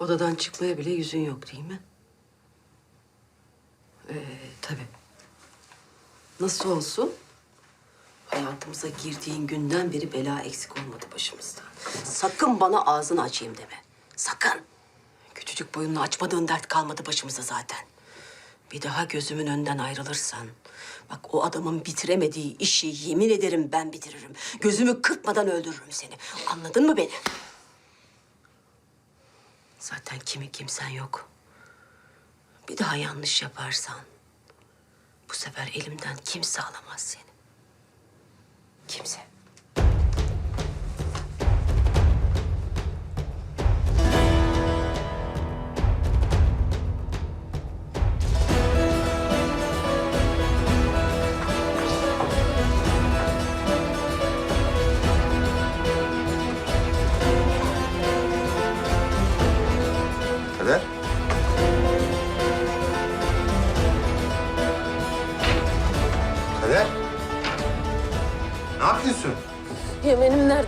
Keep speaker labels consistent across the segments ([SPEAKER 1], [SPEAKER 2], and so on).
[SPEAKER 1] Odadan çıkmaya bile yüzün yok değil mi? Ee, tabii. Nasıl olsun? Hayatımıza girdiğin günden beri bela eksik olmadı başımızda. Sakın bana ağzını açayım deme. Sakın. Küçücük boyunla açmadığın dert kalmadı başımıza zaten. Bir daha gözümün önünden ayrılırsan... Bak o adamın bitiremediği işi yemin ederim ben bitiririm. Gözümü kırpmadan öldürürüm seni. Anladın mı beni? Zaten kimi kimsen yok. Bir daha yanlış yaparsan... Bu sefer elimden kimse alamaz seni. Kimse.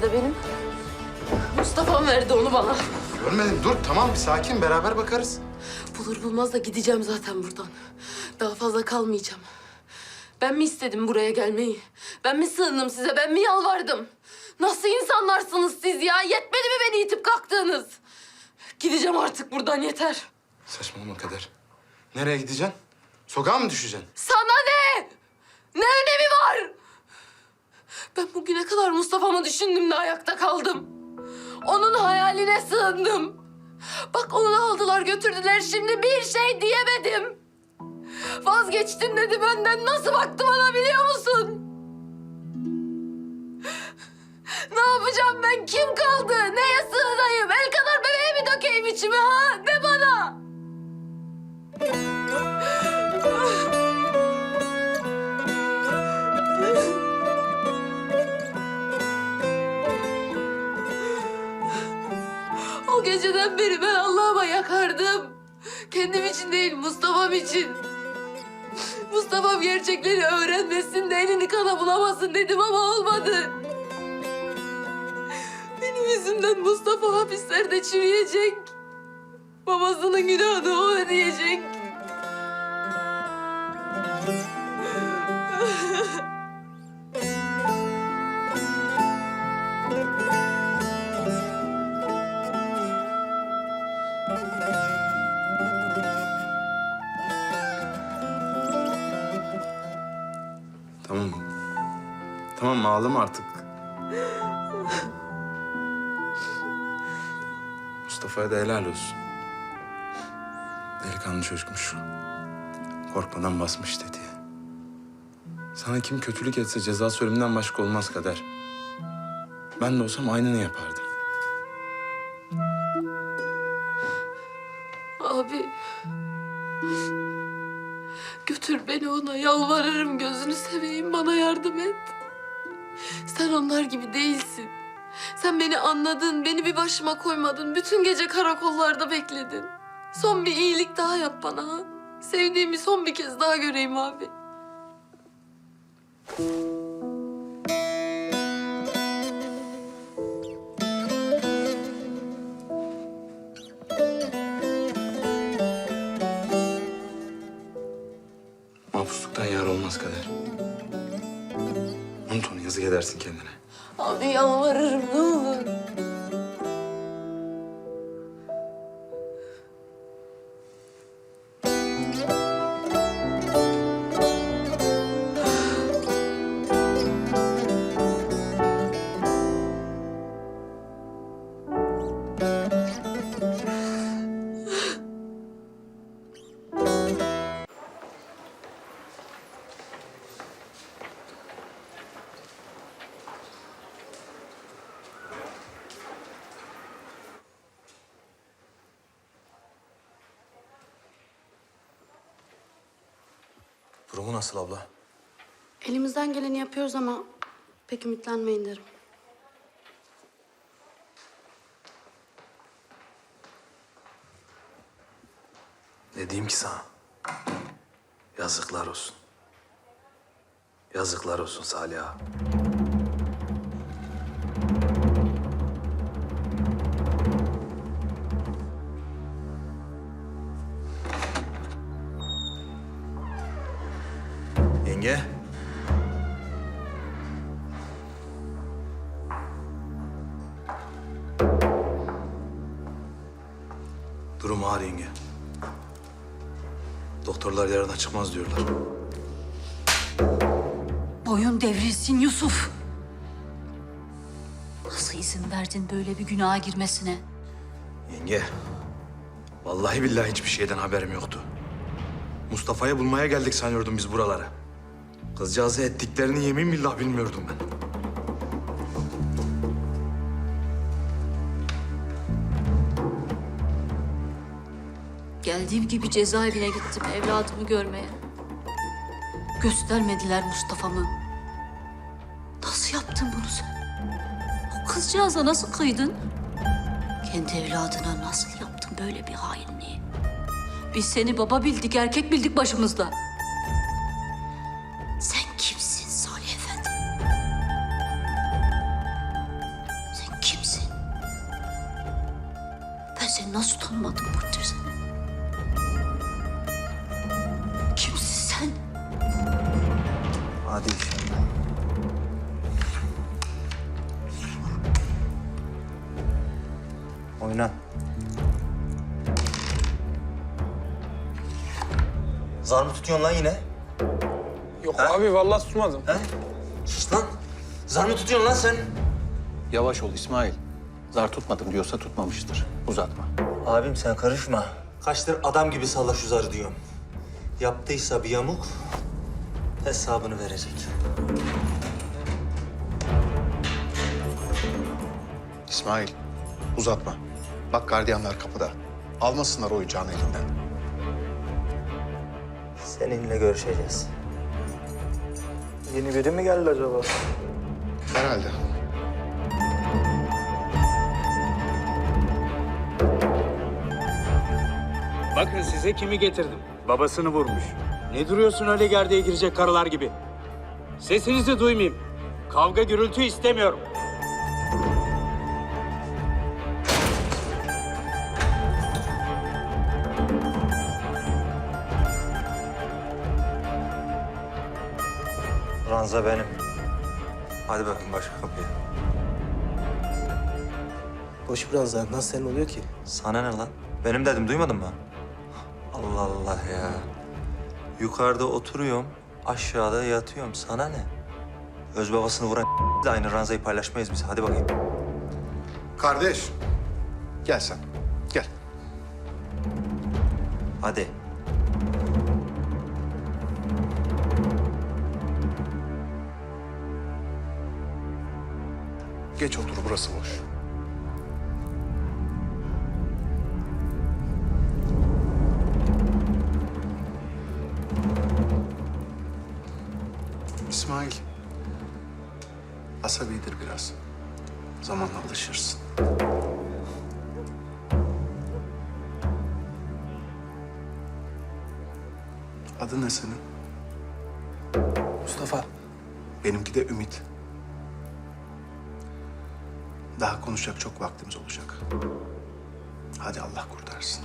[SPEAKER 2] Nerede benim? Mustafa'm verdi onu bana.
[SPEAKER 3] Görmedim. Dur tamam bir sakin beraber bakarız.
[SPEAKER 2] Bulur bulmaz da gideceğim zaten buradan. Daha fazla kalmayacağım. Ben mi istedim buraya gelmeyi? Ben mi sığındım size? Ben mi yalvardım? Nasıl insanlarsınız siz ya? Yetmedi mi beni itip kalktığınız? Gideceğim artık buradan yeter.
[SPEAKER 3] Saçmalama Kader. Nereye gideceksin? Sokağa mı düşeceksin?
[SPEAKER 2] Sana ne? Ne önemi var? Ben bugüne kadar Mustafa'mı düşündüm de ayakta kaldım. Onun hayaline sığındım. Bak onu aldılar götürdüler şimdi bir şey diyemedim. Vazgeçtin dedi benden nasıl baktı bana biliyor musun? Ne yapacağım ben? Kim kaldı? Neye sığınayım? El kadar bebeğe mi dökeyim içime ha? Ne O geceden beri ben Allah'ıma yakardım. Kendim için değil, Mustafa'm için. Mustafa'm gerçekleri öğrenmesin de elini kana bulamasın dedim ama olmadı. Benim yüzümden Mustafa hapislerde çürüyecek. Babasının günahını o ödeyecek.
[SPEAKER 3] Tamam ağlama artık. Mustafa'ya da helal olsun. Delikanlı çocukmuş. Korkmadan basmış dedi. Sana kim kötülük etse ceza ölümden başka olmaz kader. Ben de olsam aynını yapardım.
[SPEAKER 2] Abi. Götür beni ona yalvarırım gözünü seveyim bana yardım et. Sen onlar gibi değilsin. Sen beni anladın, beni bir başıma koymadın. Bütün gece karakollarda bekledin. Son bir iyilik daha yap bana. ha? Sevdiğimi son bir kez daha göreyim abi.
[SPEAKER 3] Mahpusluktan yar olmaz kader. Unut onu yazık edersin kendine.
[SPEAKER 2] Abi yalvarırım ne.
[SPEAKER 4] Durumu nasıl abla?
[SPEAKER 5] Elimizden geleni yapıyoruz ama pek ümitlenmeyin derim.
[SPEAKER 4] Ne diyeyim ki sana? Yazıklar olsun. Yazıklar olsun Salih ağa. Yenge. Durum ağır yenge. Doktorlar yarına çıkmaz diyorlar.
[SPEAKER 6] Boyun devrilsin Yusuf. Nasıl izin verdin böyle bir günaha girmesine?
[SPEAKER 4] Yenge, vallahi billahi hiçbir şeyden haberim yoktu. Mustafa'yı bulmaya geldik sanıyordum biz buralara. Kızcağızı ettiklerini yemin billah bilmiyordum ben.
[SPEAKER 6] Geldiğim gibi cezaevine gittim evladımı görmeye. Göstermediler Mustafa'mı. Nasıl yaptın bunu sen? O kızcağıza nasıl kıydın? Kendi evladına nasıl yaptın böyle bir hainliği? Biz seni baba bildik, erkek bildik başımızda.
[SPEAKER 4] Hadi inşallah.
[SPEAKER 7] Oyna. Zar mı tutuyorsun lan yine?
[SPEAKER 8] Yok abi vallahi tutmadım.
[SPEAKER 7] He? Sus lan. Zar mı tutuyorsun lan sen?
[SPEAKER 9] Yavaş ol İsmail. Zar tutmadım diyorsa tutmamıştır. Uzatma.
[SPEAKER 7] Abim sen karışma. Kaçtır adam gibi salla şu zarı diyorum. Yaptıysa bir yamuk hesabını verecek.
[SPEAKER 9] İsmail uzatma. Bak gardiyanlar kapıda. Almasınlar oyuncağını elinden.
[SPEAKER 7] Seninle görüşeceğiz. Yeni biri mi geldi acaba?
[SPEAKER 9] Herhalde.
[SPEAKER 8] Bakın size kimi getirdim. Babasını vurmuş. Ne duruyorsun öyle gerdeğe girecek karılar gibi? Sesinizi duymayayım. Kavga gürültü istemiyorum.
[SPEAKER 7] Ranza benim. Hadi bakın başka kapıya.
[SPEAKER 10] Boş biraz daha. Nasıl senin oluyor ki?
[SPEAKER 7] Sana ne lan? Benim dedim duymadın mı? Allah Allah ya. Yukarıda oturuyorum, aşağıda yatıyorum. Sana ne? Öz babasını vuran de aynı ranzayı paylaşmayız biz. Hadi bakayım.
[SPEAKER 9] Kardeş. Gel sen. Gel.
[SPEAKER 7] Hadi.
[SPEAKER 9] Geç otur burası boş. Asabidir biraz. Zamanla alışırsın. Adın ne senin?
[SPEAKER 10] Mustafa.
[SPEAKER 9] Benimki de Ümit. Daha konuşacak çok vaktimiz olacak. Hadi Allah kurtarsın.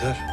[SPEAKER 9] Yeter.